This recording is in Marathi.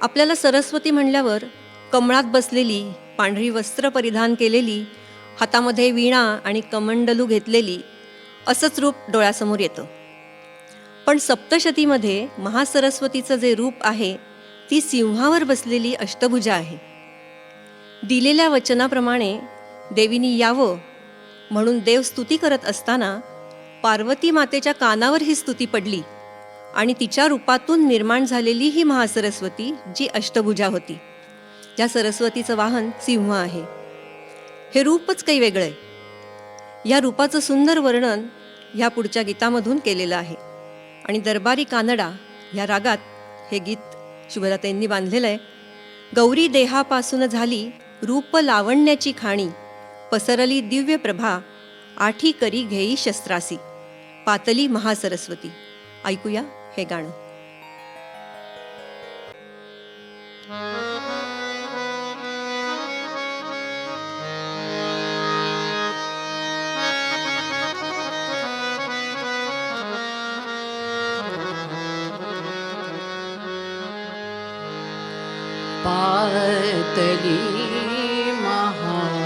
आपल्याला सरस्वती म्हणल्यावर कमळात बसलेली पांढरी वस्त्र परिधान केलेली हातामध्ये वीणा आणि कमंडलू घेतलेली असंच रूप डोळ्यासमोर येतं. पण सप्तशतीमध्ये महासरस्वतीचं जे रूप आहे ती सिंहावर बसलेली अष्टभुजा आहे. दिलेल्या वचनाप्रमाणे देवीनी यावं म्हणून देव स्तुती करत असताना पार्वती मातेच्या कानावर ही स्तुती पडली. आणि तिच्या रूपातून निर्माण झालेली ही महासरस्वती जी अष्टभुजा होती. या सरस्वतीचं वाहन सिंह आहे. हे रूपच काही वेगळं आहे. या रूपाचं सुंदर वर्णन ह्या पुढच्या गीतामधून केलेलं आहे. आणि दरबारी कानडा या रागात हे गीत शुभदाताईंनी बांधलेलं आहे. गौरी देहापासून झाली रूप लावण्याची खाणी पसरली दिव्य प्रभा आठी करी घेई शस्त्रासी पातली महासरस्वती. ऐकूया हे गाणं पातली महासरस्वती